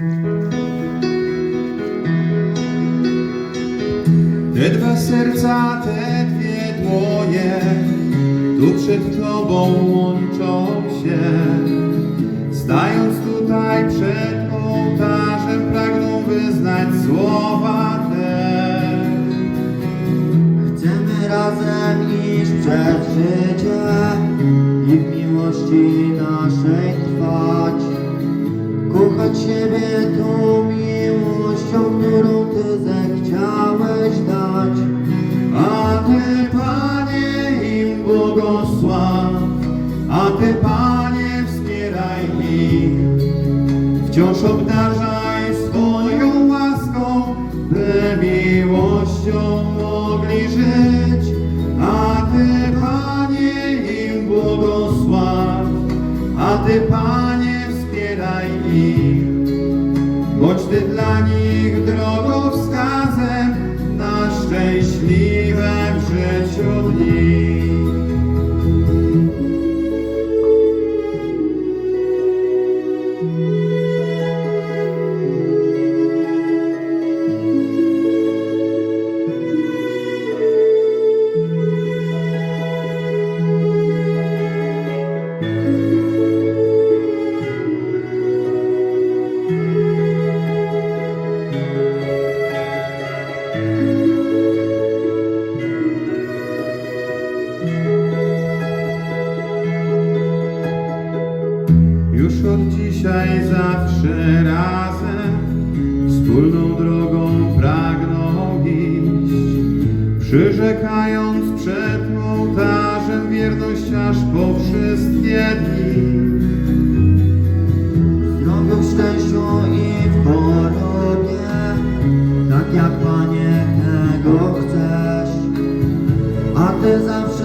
Te dwa serca, te dwie dłonie, tu przed Tobą łączą się. Stając tutaj przed ołtarzem, pragną wyznać słowa te. Chcemy razem iść przez życie i w miłości naszej. Kochać siebie tą miłością, którą Ty zechciałeś dać. A Ty, Panie, im błogosław, a Ty, Panie, wspieraj ich. Wciąż obdarzaj swoją łaską, by miłością mogli żyć. A Ty, Panie, im błogosław, a Ty, Panie, wspieraj ich. Bądź Ty dla nich drogowskazem Już od dzisiaj zawsze razem Wspólną drogą pragną iść Przyrzekając przed ołtarzem Wierność aż po wszystkie dni zdrowiu, szczęściu i w chorobie, tak jak Panie tego chcesz. A Ty zawsze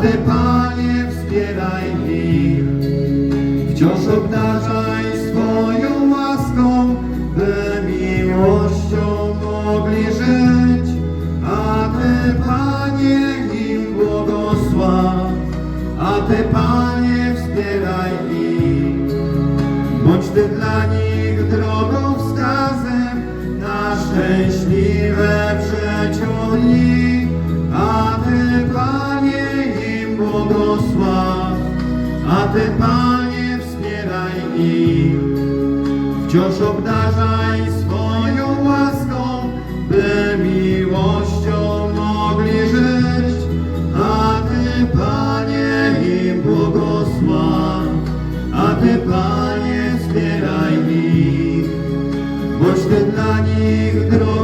Ty, Panie, wspieraj ich. Wciąż obdarzaj swoją łaską, by miłością mogli żyć. A Ty, Panie, im błogosław, a Ty, Panie, wspieraj ich. Bądź Ty dla nich błogosław, a Ty, Panie, wspieraj ich. Wciąż obdarzaj swoją łaską, by miłością mogli żyć. A Ty, Panie, im błogosław, a Ty, Panie, wspieraj ich. Bądź Ty dla nich drogowskazem